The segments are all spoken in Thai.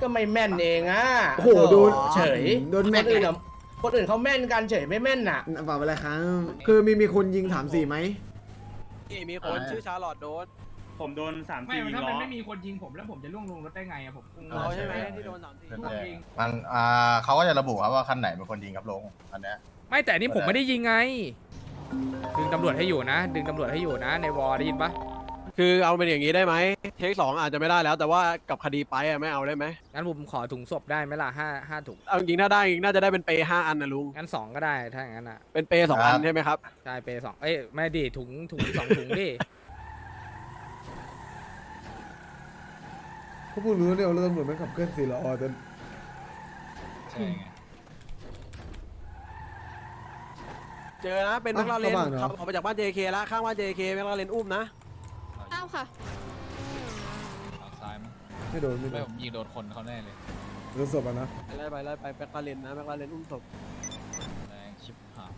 ก็ไม่แม่นเองอะโอ้โหโดนเฉยโดนแม็กคนอื่นอะคนอื่นเขาแม่นกันเฉยไม่แม่นน่ะ ฝากไปเลยครับ คือมีมีคนยิงถามสี่ไหม นี่มีคนชื่อชาร์ลอตโดนผมโดนสามไม่สี่ยิงถ้าล้มันอ ไม่มีคนยิงผมแล้วผมจะล่วงลงรถได้ไงอะผมคงเราใช่ไหมที่โดนสามสี่ล่วงเอง มันอ่าเขาก็จะระบุครับว่าคันไหนเป็นคนยิงครับลงอันเนี้ย ไม่แต่อันนี่ผมไม่ได้ยิงไง ดึงตำรวจให้อยู่นะ ดึงตำรวจให้อยู่นะ ในวอลได้ยินปะ คือเอาเป็นอย่างนี้ได้ไหมเทคสองอาจจะไม่ได้แล้ว แต่ว่ากับคดีไปอะไม่เอาได้ไหมงั้นผมขอถุงศพได้ไหมล่ะห้าห้าถุง เอาจริงๆถ้าได้จริงๆน่าจะได้เป็นเปย์ห้าอันนะลุงงั้นสองก็ได้ถ้าอย่างนั้นอะเป็นเปย์สองอันใช่ไหมครับใช่เปย์สองเอ้ยไม่ดิถุงถุงสองถุงดิ เขาพูดรู้เนี่ยว่าตำรวจไม่ขับเคลื่อนสี่ล้อจนใช่ไง เจอนะเป็นแมคลาเรนขับออกมาจากบ้าน JK แล้วข้างบ้าน JK แมคลาเรนอุ้มนะอ้าว ค่ะ ทางซ้ายมั้งไม่โดนไม่โดไม่นผมยิงโดนคนเขาแน่เลยโดนศพอะนะไปไล่ไปไล่ไปแมคลาเรนนะแมคลาเรนอุ้มศพแรงชิบหาย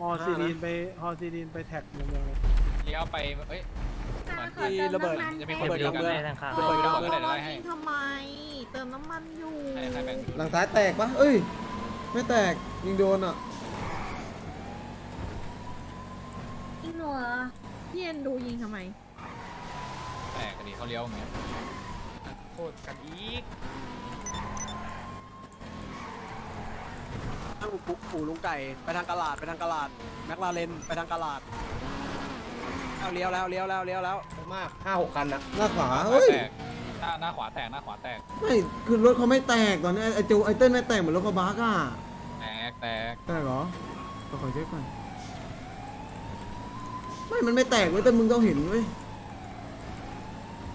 ฮอซีดีนไปฮอซีดีนไปแท็กเมืองเลย เลี้ยวไปเอ้ย มีระเบิด จะมีคระนเบิดเดียวกำกันเมืองทางข้างระเบิดกำเมืเมือองงได้ให้ทำไม เติมน้ำมันอยู่ให้ใครแบ่งหลังซ้ายแตกปะเอ้ย ไม่แตกยิงโดนอะอินหนัว พี่เอ็นดูยิงทำไมแตกกันดีเขาเลี้ยวอย่างเงี้ยโคตรกันอีกตั้งปุ๊บปู่ลุงไก่ไปทางกลาดไปทางกลาดแมคลาเรนไปทางกลาดเอาเลี้ยวแล้วเลี้ยวแล้วเลี้ยวแล้วมากห้าหกคันนะหน้าขวาขวาเฮ้ยแตกหน้าหน้าขวาแตกหน้าขวาแตกไม่คือรถเขาไม่แตกตอนนี้ไอ้จูไอ้เต้นไม่แตกเหมือนรถเขาบักอะแตกแตก แตกเหรอก็ขอเช็คก่อน ไม่มันไม่แตกเว้ยแต่มึงต้องเห็นเว้ย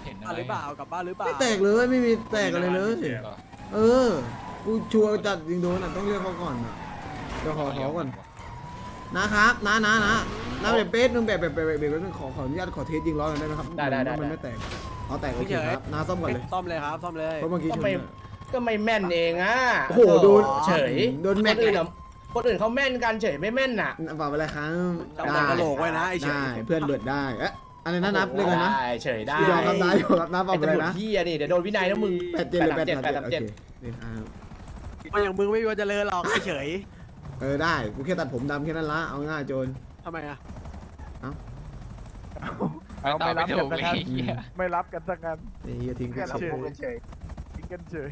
เห็นอะบ้านไรหรือเปล่ากลับบ้านหรือเปล่าไม่แตกเลยไม่มีแตกอะไรเลยเหรอเออ กูชัวร์จัดยิงโดนอะต้องเรียกเขาก่อนอะเดี๋ยวขอขอก่อนนะครับนะนะนะนะแบบเป๊ะนึงแบบแบบแบบแบบแบบนึงขอขออนุญาตขอเทสยิงล้อหน่อยได้ไหมครับได้ได้ได้ว่ามันไม่แตกเอาแตกโอเคครับนาซ่อมก่อนเลยซ่อมเลยครับซ่อมเลย เพราะเมื่อกี้ก็ชนไม่อะก็ไม่แม่นเองอะโอ้โหโดนเฉย โดนแม็ก คนอื่นอะ คนอื่นเขาแม่นกันเฉยไม่แม่นน่ะ ฝากไปเลยครับจำแต่กระโหลกไว้นะไอ้เฉย ได้เพื่อนเบิดได้เอ๊ะอะไรนะนับเรื่องอะไรนะได้เฉยได้ยอมครับนายยอมครับนับฝาไอ้กไปเลตำรยวจนะพี่อะนี่เดี๋ยวโดนวินัยนะมึงแปดเจ็ดหรือแปดเจ็ดสามแปดเจ็ดสามโอเจ็ดเคนี่อ่ามันอย่างมึงไม่มีวันเจริญหรอกไอ้เฉยเออได้กูแค่ตัดผมดำแค่นั้นละเอาง่ายโจร ทำไมอะไปต่อไม่ถูกเลยไอ้เหี้ยไม่รับกันสักกันนี่เฮียทิ้งกูแค่เฉรับยผมเฉยยิงกันเฉย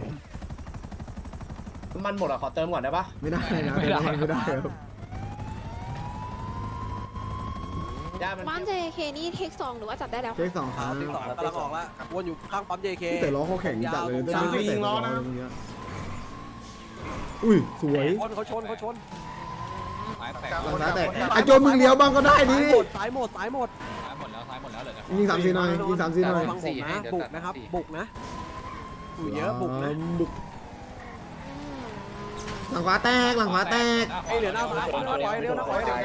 มันหมดอะขอเติมก่อนได้ปะไม่ได้นะไม่ได้ไม่ได้ครับ ได้มันบ้าน JK นี่เทคสองหรือว่าจับได้แล้วเช็คสองคขารั้งติ๊กสองกำลังออกแล้ววนอยู่ข้างปั๊ม JK แต่ล้อเขาแข็งจัดเลยยาวไม่แต่ล้อนะอุ้ยสวยชนเขาชนเขาชนซ้ายแตกหลังซ้ายแตกไอ้โจรมึงเลี้ยวบ้างก็ได้ดิซ้ายหมดซ้ายหมดซ้ายหมดซ้ายหมดแล้วซ้ายหมดแล้วเหรอยิงสามสี่หน่อยยิงสามสี่หน่อยฟังผมนะบุกนะครับบุกนะอยู่เยอะบุกนะบุก หลังขวาแตกหลังขวาแตกไอ้เหลือหน้าขวาหน้าขวาเดียวหน้าขวาเดียว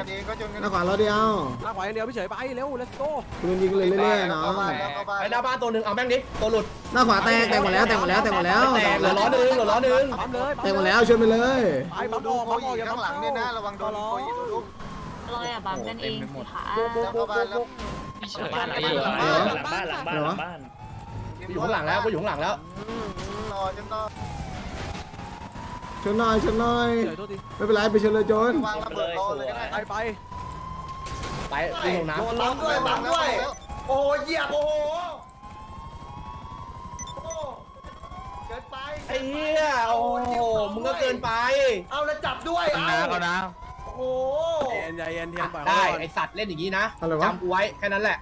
หน้าขวาเราเดียวหน้าขวาเดียวพี่เฉยไปเร็ว let's go คุณยิงเลยเรื่อยๆเนาะไอ้หน้าบ้านตัวหนึ่งเอาแม่งดิตัวหลุดหน้าขวาแตกแตกหมดแล้วแตกหมดแล้วแตกหมดแล้วแตกเหลือล้อหนึ่งเหลือล้อหนึ่งแตกหมดแล้วชนไปเลยไปปั๊มออกปั๊มออกอย่าปั๊มหลังนี่นะระวังโดนลอยอะบัมกันเองขาบุกบุกบุกบุกพี่เฉยบ้านหลังบ้านหลังบ้านค่ะเหรอกูอยู่ข้างหลังแล้วกูอยู่ข้างหลังแล้ว ชนหน่อยชนหน่อยเฉยโทษทีไม่เป็นไรไปชนเลยโจนไปไปไปวิ่งลงน้ำล้มด้วยบังด้วย โอ้ยเหยียบโอ้โหเกินไปไอ้เหี้ยโอ้โหมึงก็เกินไป เอาแล้วจับด้วยเอาโอ้โหเย็นใจเย็นเทียนปล่อยได้ไอสัตว์เล่นอย่างนี้นะอะไรวะจำกูไว้แค่นั้นแหละ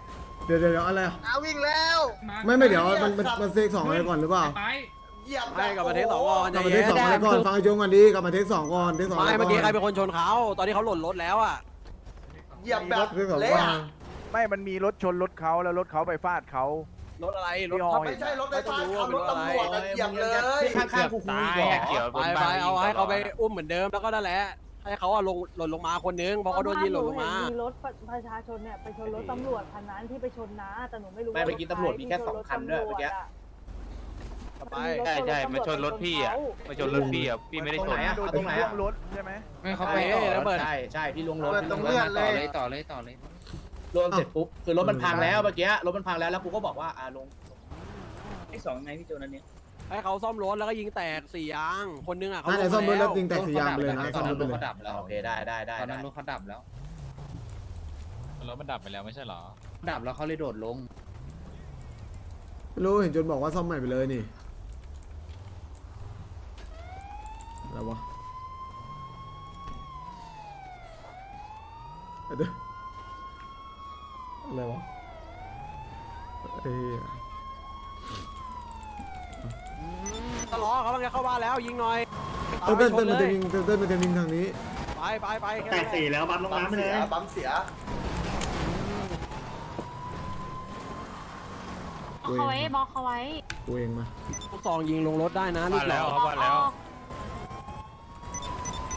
เดี๋ยวเดี๋ยวเดี๋ยวอะไรเอาวิ่งแล้ว ไม่ไม่เดี๋ยวมันมันมันเซกสองอะไรก่อนหรือเปล่าไป เหยียบไม่กลับมาเทคสองก่อนกใจลับมาเทเย็คนสองอะไรก่อนฟังไอ้โจงก่อนดีกลับมาเทคสองก่อนเทคสองไม่อะไรก่เมื่อกี้ใครอนเป็นคนชนเขาตอนที่เขาหล่นรถแล้วอะเหยียบแบบเทคสองเละก่อนอะไม่มันมีรถชนรถเขาแล้วรถเขาไปฟาดเขารถอะไรรถพี่ฮอยไม่ใช่รถไฟฟ้าขับรถตำรวจอะเหยียบเลยข้างๆกูคุยก่อนไปไปเอาให้เขาไปอุ้มเหมือนเดิมแล้วก็นั่นแหละให้เขาอะลงหล่นลงมาคนนึงเพราะเขาโดนยิงหล่นลงมามีรถประชาชนเนี่ยไปชนรถตำรวจคันนั้นที่ไปชนน้าแต่หนูไม่รู้ไม่เมื่อกี้ตำรวจมีแค่สองคันด้วยเมื่อกี้ไป ใช่ใช่มาชนรถพี่อะมาชนรถพี่อะพี่ไม่ได้ชนนะเอาตรงไหนล่วอะงรถใช่ไหมไม่เขาใช่ไปต่อแล้วเปิดใช่ใช่พี่ลงรถเปิดตรงเลือดเลยต่อเลยต่อเลยลงเสร็จปุ๊บคือรถมันพังแล้วเมื่อกี้รถมันพังแล้วแล้วกูก็บอกว่าอ่าลงไอ้สองไงพี่โจนั่นเนี่ยให้เขาซ่อมรถแล้วก็ยิงแตกสี่ยางคนนึงอะเขาน่าจะซ่อมรถแล้วจริงแต่สียางไปเลยนะตซ่ออนมรนั้ถนไปรถเลยเขาดับแล้วโอเคได้ได้ได้ตอนได้นั้นรถเขาดับแล้วรถมันดับไปแล้วไม่ใช่เหรอ ดับแล้วเขาเลยโดดลงไม่รู้เห็นจนบอกว่าซ่อมใหม่ไปเลยนี่ อะไรวะเดี๋ยวอะไรวะเอ้ยตลอดเขากำลังจะเข้าบ้านแล้วยิงหน่อยเต้นเต้นชเต้นเลมันจะยยิงเต้นเต้นมันจะยิงทางนี้ ไปไปไปค่แตนั้นกหะสี่แล้วบัมลงน้ำไปเลยบัมเสียกูเอเขาไว้งบอกเขาไว้กูเองมา ลูกซองยิงลงรถได้นะลูกหล่อบอก ออกไ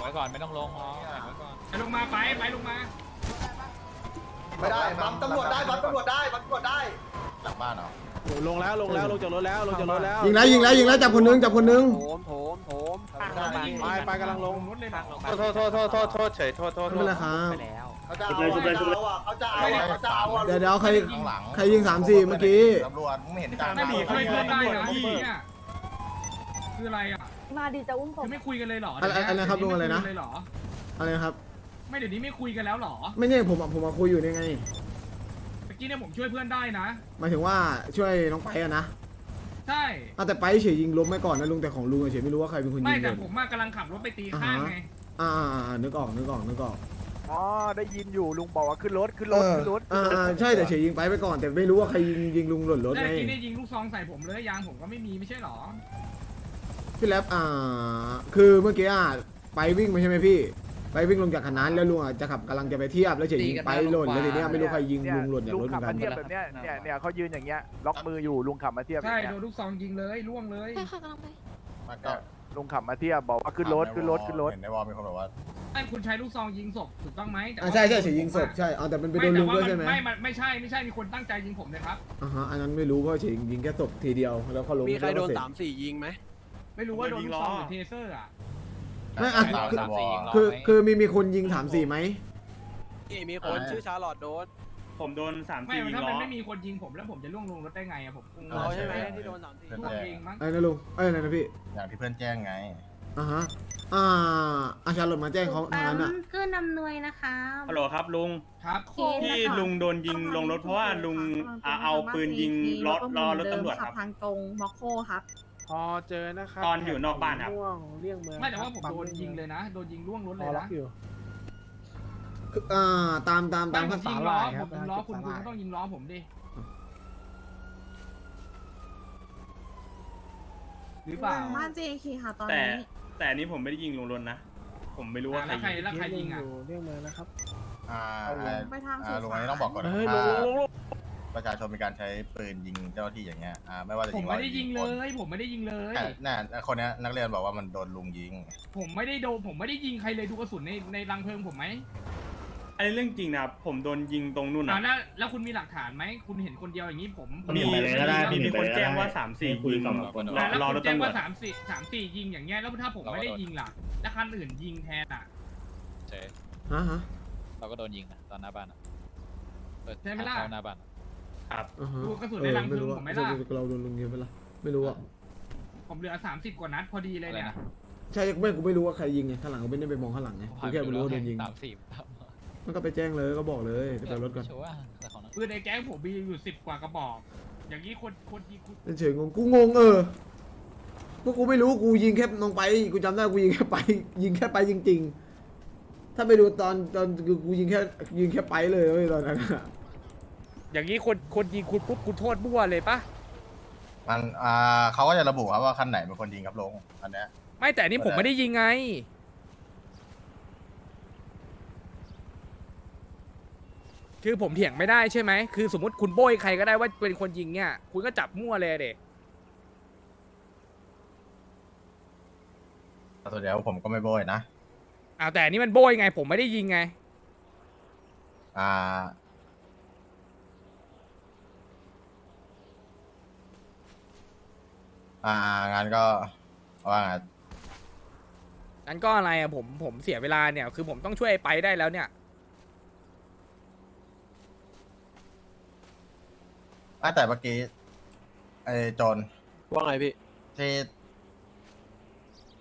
ว้ก่อนไม่ต้องลงอ๋อแบ่งไว้ก่อนไปลงมาไปไปลงมาไม่ได้บัมตำรวจได้บัมตำรวจได้บัมตำรวจได้หลังบ้านเหรอลงแล้วลงแล้วลงจากรถแล้วลงจากรถแล้วยิงแล้วยิงแล้วยิงแล้วจับคนนึงจับคนนึงโถมโถมโถมไปไปกำลังลงรถเลยนะโทษโทษโทษโทษโทษเฉยโทษโทษไม่เป็นไรครับเขาจะเอาอะเขาจะเอาอะเขาจะเอาอะเดี๋ยวเดี๋ยวใครข้างหลังใครยิงสามสี่เมื่อกี้ตำรวจมึงไม่เห็นจานไม่หนีคุยเลเพื่อนยได้นะพี่เนี่ยคืออะไรอะ มาดิจะอุ้มศคืพอไม่คุยกันเลยเหรออะไรอะไรครับลุงอะไรนะเดี๋ยวม่คุยกัเลยเหรออะไรนะครับ ไม่เดี๋ยวนี้ไม่คุยกันแล้วเหรอไม่ใช่ผมอะผมมาคุยอยู่นี่ไงเมื่อกี้เนี่ยผมช่วยเพื่อนได้นะ หมายถึงว่าช่วยน้องไปอะนะใช่ อะแต่ไปเฉยยิงล้มไปก่อนนะลุงแต่ของลุงอะเฉยไม่รู้ว่าใครเป็นคนไม่ยิงแต่เลยผมมากำลังขับรถไปตีข้างไง อ่าอ่าอ่านึกออกนึกออกนึกออกอ๋อได้ยินอยู่ลุงบอกว่าขึ้นรถขึ้นรเอถอขึ้นรถอ่าอ่าใช่แต่เฉยยิงไปไปก่อนแต่ไม่รู้ว่าใครยิงยิงลุงหล่นรถแล้วไงเมื่อกี้เนี่ยยิงลูกซองใส่ผมเลยยางผมก็ไม่มีไม่ใช่เหรอ พี่แล็บอ่า คือเมื่อกี้อะไปวิ่งมาใช่ไหมพี่ ไปวิ่งลงจากคันนั้นแล้วลุงอะจะขับกำลังจะไปเทียบแล้วเฉยยิงไปหล่นแล้วทีเนี้ยไม่รู้ใครยิงลุงหล่นจากลุงรถเหขัมืบอนกัมานเทียบแบบเนี้ยเนี่ยเนี่ยเขายืนอย่างเงี้ยล็อกมืออยู่ลุงขับมาเทียบอใช่ย่างเงี้ยโดนลูกซองยิงเลยล่วงเลย ใช่ค่ะกำลังไปมันก็ลุงขับมาเทียบบอกว่าขึ้นรถขึ้นรถขึ้นรถ เห็นในวอลมีคนบอกว่า ไอ้คุณใช้ลูกซองยิงศพถูกต้องไหมแต่อ่าว่าใช่ใช่เฉยยิงศพใช่เอาแต่มันไปโดนลุงด้วยใช่ไหมไม่ไม่ไม่ใช่ไม่ใช่มีคนตั้งใจยิงผมเลยครับ อ่าฮะอันนั้นไม่รู้เพราะเฉยยิงแค่ศพทีเดียวแล้วเขาลงมีใครโดนแล้วก็เสร็จสามสี่ยิงไหม ไม่รู้ว่าโดนลูกซองหรือเทเซอร์อะไม่อะตามคือในวอลคือคือมีมีคนยิงถามสี่ไหม นี่มีคนชื่อชาร์ลอตโดนผมโดนสามไม่สี่ยิงถ้าล้มันอ ไม่มีคนยิงผมแล้วผมจะล่วงลงรถได้ไงอะผมคงเราใช่ไหมที่โดนสามสี่ล่วงเองมั้งไอ้นะลุงไอ้ยอะไรนะพี่อย่างที่เพื่อนแจ้งไง อ่าฮะอ่าอาชาหล่นมาแจ้งเขาทางนั้นอะเกื้อนนำนวยนะคะฮัลโหลครับลุงครับที่ลุงโดนยิงลงรถเพราะว่าลุงอ่าเอาปืนยิงรถรอรถตำรวจครับ ทางตรงมอคโคครับ พอเจอนะครับตอนอยู่นอกบ้านครับ ม่วงเลี่ยงเมืองไม่แต่ว่าผมโดนยิงเลยนะ โดนยิงล่วงรถรเลอยล็อนะกอยู่ คืออ่าตามตามตามไม่ผภามษายิงลาล้อยคผรับมยิงล้อคุณสาคุณลายก็ต้องยิงล้อผมดิ หรือเปล่าบ้าน JK ค่ะตอนแต่นี้ แต่อันนี้ผมไม่ได้ยิงลงรถนะ ผมไม่รู้ว่าอะใครแล้วใครยิงแล้วใครยิงอะ เลี่ยงเมืองนะครับ อ่าไปทางอ่าสุลุงสาอันนนี้ต้องบอกก่อนนะเฮ้ยถ้าลุงลุงลุง ประชาชนมีการใช้ปืนยิงเจ้าหน้าที่อย่างเงี้ยอ่าไม่ว่าจะผมยิงไม่ได้ยิงเลคนย ผมไม่ได้ยิงเลยแต่น่ะคนเนี้ยนักเรียนบอกว่ามันโดนลุงยิง ผมไม่ได้โดนผมไม่ได้ยิงใครเลยดูกระสุนในในรังเพลิงผมไหมอันนี้เรื่องจริงนะครับผมโดนยิงตรงนู่นอ่านะแล้วแล้วคุณมีหลักฐานไหมคุณเห็นคนเดียวอย่างนี้ผมผมมีไม่ได้มียิงมีคนแจ้งว่าสามสี่ยิงรอะอแล้วรอคุรณถแจ้งตำรวว่าจสามสี่สามสี่ยิงอย่างเงี้ยแล้วถ้าผมไม่ได้ยิงล่ะแล้วคันอื่นยิงแทนอะเจ๊ฮะฮะเราก็โดนยิงนะตอนหน้าบ้านอะเปิดใช่ไหมล่ะทางเข้าหน้าบ้านอะ ครับ อ่าฮะดูกระสุนเอในอรังเพไม่ลิงรู้ผมไหมอะล่ะเราโดนลุงยิงไปละไม่รู้อะผมเหลือสามสิบกว่านัดพอดีเลยอะไรเนี่ยนะใช่ไม่กูไม่รู้ว่าใครยิงไงข้างหลังกูไม่ได้ไปมองข้างหลังไงกูแค่ไม่รู้ว่าโดนยิงสามสี่สามมันก็ไปแจ้งเลยก็บอกเลยไปเอารถก่อนชัวร์แต่ของนั้นปืนในแก๊งผมมีอยู่สิบกว่ากระบอก อย่างนี้คนคนยิงคุณเป็นเฉยงงกูงงเออพวกกูไม่รู้กูยิงแค่น้องไปกูจำได้กูยิงแค่ไป ยิงแค่ไปจริง ๆ ถ้าไปดูตอนตอนกูยิงแค่ยิงแค่ไปเลยเว้ยตอนนั้นอะ อย่างนี้คนคนยิงคุณปุ๊บคุณโทษบ้วเลยปะมันอ่าเขาก็จะระบุครับว่าคันไหนเป็นคนยิงครับลงอันเนี้ย ไม่แต่อันนี่ผมไม่ได้ยิงไง คือผมเถียงไม่ได้ใช่ไหมคือสมมติคุณโบยใครก็ได้ว่าเป็นคนยิงเนี่ยคุณก็จับมั่วเลยเด็กแต่ส่วนใหญ่ผมก็ไม่โบยนะอ้าวแต่อันนี่มันโบยไง ผมไม่ได้ยิงไง อ่า อ่างานก็ว่าไงงั้นก็อะไรอะผมผมเสียเวลาเนี่ย คือผมต้องช่วยไอ้ไปได้แล้วเนี่ย อะแต่เมื่อกี้ไอ้โจนว่าไงพี่ที่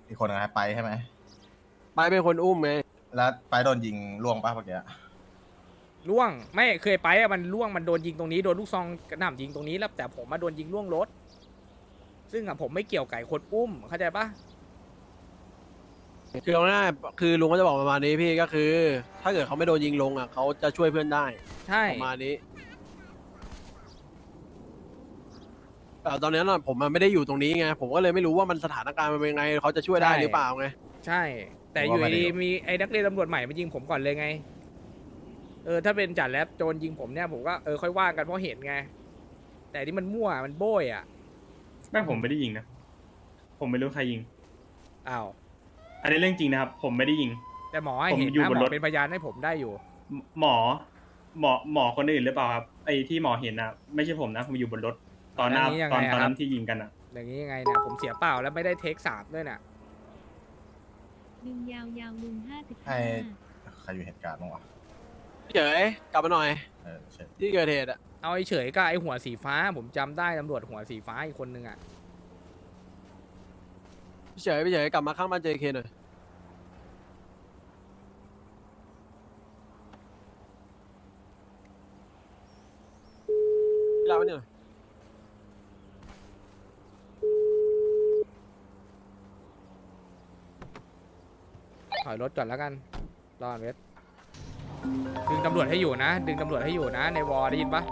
อีกคนนะครับไปใช่ไหมไปเป็นคนอุ้มไงแล้วไปโดนยิงล่วงป่ะเมื่อกี้ล่วงไม่เคยไปอะมันล่วงมันโดนยิงตรงนี้โดนลูกซองกระหน่ำยิงตรงนี้แล้วแต่ผมมาโดนยิงล่วงรถ ซึ่งอะผมไม่เกี่ยวไก่คนอุ้มเข้าใจปะคือเอาง่ายๆคือลุงก็จะบอกประมาณนี้พี่ก็คือ ถ้าเกิดเขาไม่โดนยิงลงอะเขาจะช่วยเพื่อนได้ใช่ ประมาณนี้แต่ตอนนั้นน่ะผมมันไม่ได้อยู่ตรงนี้ไงผมก็เลยไม่รู้ว่ามันสถานการณ์มันเป็นยังไงเขาจะช่วยได้หรือเปล่าไง ใช่ แต่อยู่ดีๆมีไอ้นักเรียนตำรวจใหม่มายิงผมก่อนเลยไง เออถ้าเป็นจ่าแรปโจรยิงผมเนี่ยผมก็เออค่อยว่ากันเพราะเห็นไง แต่นี่มันมั่วมันโบยอะ ไม่ผมไม่ได้ยิงนะ ผมไม่รู้ใครยิง อ้าว อันนี้เรื่องจริงนะครับ ผมไม่ได้ยิง แต่หมอให้ผมเห็นอยู่นะบนหมรอถ เป็นพยานให้ผมได้อยู่ หมอ หมอหมอคนอื่นหรือเปล่าครับ ไอ้ที่หมอเห็นนะไม่ใช่ผมนะ ผมอยู่บนรถ ตอนหน้าแล้วนี่ยังไงตอนตอนนั้ครันบที่ยิงกันอะอย่างนี้ยังไงเนี่ยผมเสียเปล่าแล้วไม่ได้เทคสามด้วยน่ะดึงยาวยาวลุงห้าสิบให้ ห้าใครอยู่เหตุการณ์บ้างวะเฉยกลับมาหน่อย เออใช่ที่เกิดเหตุอะ เอาไอ้เฉยกับไอ้หัวสีฟ้า ผมจำได้ตำรวจหัวสีฟ้าอีกคนนึงอะพี่เฉยพี่เฉยกลับมาข้างบ้านเจเคหน่อย พี่ลาไปหน่อยถอยรถก่อนแล้วกัน รอก่อนเวทดึงตำรวจให้อยู่นะ ดึงตำรวจให้อยู่นะ ในวอได้ยินปะ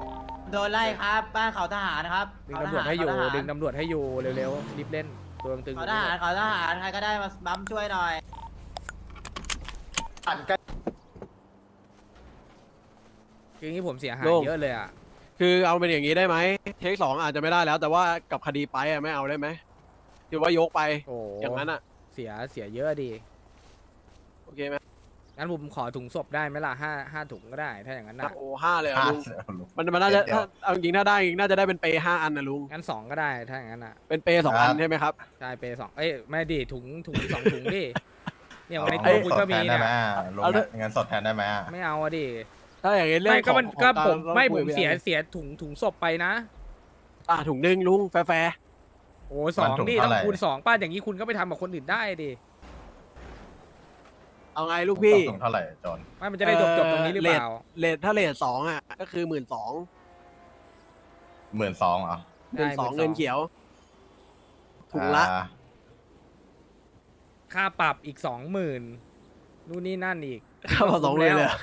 โดนไล่ครับบ้านเขาทหารนะครับดึงตำรวจให้อยู่ดึงตำรวจให้อยู่เร็วๆรีบเล่นตัวตึงๆเขาทหารเขาทหารใครก็ได้มาบัมช่วยหน่อยอ่านกันคืออย่างนี้ผมเสียหายโล่ง เยอะเลยอะคือเอาเป็นอย่างนี้ได้ไหมเทคสองอาจจะไม่ได้แล้ว แต่ว่ากับคดีไปอะไม่เอาได้ไหมคือว่ายกไปโอ้อย่างนั้นอะ เสียเสียเยอะดีโอเคไหม งั้นผมขอถุงศพได้ไหมล่ะห้าห้าถุงก็ได้ ถ้าอย่างนั้นนะโอ้ห้าเลยเหรอห้าลุงเสือลุงมันมันน่าจะเดี๋ยว ถ้าเอาจริงๆถ้าได้จริงๆน่าจะได้เป็นเปย์ห้าอันนะลุงงั้นสองก็ได้ถ้าอย่างนั้นอะเป็นเปย์สองครัอับนใช่ไหมครับ ใช่เปย์สองเอ้ยไม่ดิถุงถุงสองถุงดิเนี่ยเอาในเงิตัวนคุณสก็ดแทมีนได้เนี่ยไหมลงเอาเถอะ เงินสดแทนได้ไหมอะไม่เอาอะดิถ้าอย่างนี้เรื่องไม่ก็มันของก็ของารผมต้องไม่คุผมปเสียอาเสียถุงถุงศพไปนะ อะถุงหนึ่งลุงแฟร์ โอ้สองดิต้องคูณสองป้าอย่างนี้คุณก็ไปทำกับคนอื่นได้ดิๆ เอาไงลูกพี่ส่งเท่าไหร่จอนไม่มันจะได้จบจบตรงนี้หรือเปล่า เลทถ้าเลทสองอะ ก็คือหมื่นสองหมื่นสองเหรอหมื่นสองเงินเขียวถุงละ อ่าค่าปรับอีกสองหมื่นนู่นนี่นั่นอีก เข้ามาสองเลยเลยเหรอ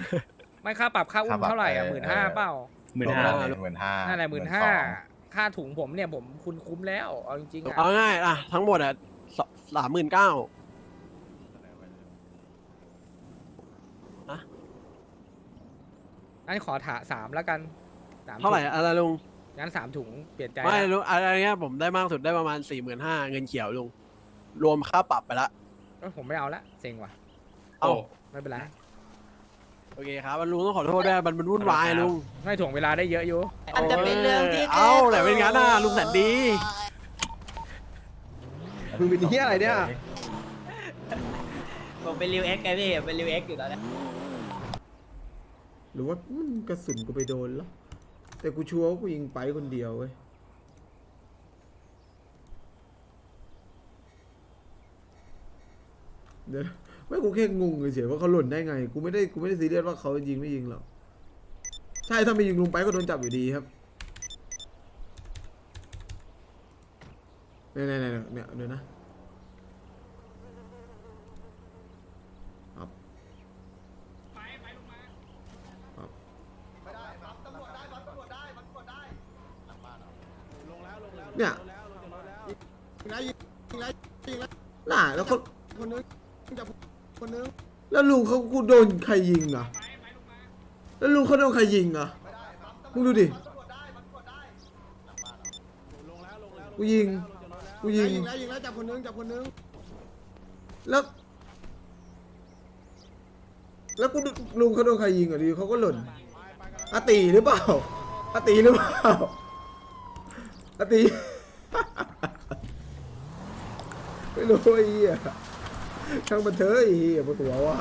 ไม่ค่าปรับค่าอุ้มเท่าไหร่อะหมื่นห้าเปล่าหมื่นห้า หมื่นห้านั่นแหละหมื่นห้าค่าถุงผมเนี่ยผมคุณคุ้มแล้วเอาจริงๆอะเอาง่ายๆอะทั้งหมดอะสามหมื่นเก้า งั้นขอถาสามแล้วกันสามเท่าไหร่ถุงอะไรลุงงั้นสามถุงเปลี่ยนใจไม่ละลุงอะไรเงี้ยผมได้มากสุดได้ประมาณสี่หมื่นห้าเงินเขียวลุงรวมค่าปรับไปละเอ้ยผมไม่เอาละเซ็งว่ะเอาโอ้ไม่เป็นไรโอเคครับลุงต้องขอโทษด้วยมันมันวุ่นวายลุง ไม่ถ่วงเวลาได้เยอะอยู่อันจะเป็นเรื่องที่เอ้าไหนเป็นงั้นน่ะลุงแสนดี มึงเป็นที่อะไรเนี่ย ผมเป็นริวเอ็กไงพี่เป็นริวเอ็กอยู่ตอนนี้ หรือว่ามันกระสุนกูไปโดนแล้ว แต่กูชัวร์ว่ากูยิงไปคนเดียวเว้ยเดี๋ยวไม่กูแค่งงเฉยๆว่าเขาหล่นได้ไง กูไม่ได้กูไม่ได้ซีเรียสว่าเขายิงไม่ยิงหรอกใช่ถ้าไม่ยิงลงไปก็โดนจับอยู่ดีครับเนี่ยเนี่ยเนี่ยเนี่ยเดี๋ยวนะ ครับ ไม่ได้บัมตำรวจได้บัมตำรวจได้บัมตำรวจได้ เนี่ยยิงแล้วยิงแล้วยิงแล้วน่ะแล้วคนคนนึงจับคนนึงแล้วลุงเขากู โดนใครยิงอะ แล้วลุงเขาโดนใครยิงอะ มึงดูดิ กูยิง กูยิง ยิงแล้วยิงแล้วจับคนนึงจับคนนึง แล้ว แล้วกูลุงเขาโดนใครยิงอะดิเขาก็หล่นอาตีหรือเปล่าอาตีหรือเปล่าอาตีไม่รู้ไอ้เหี้ยช่างมันเถอะไอ้เหี้ยปวดหัวว่ะ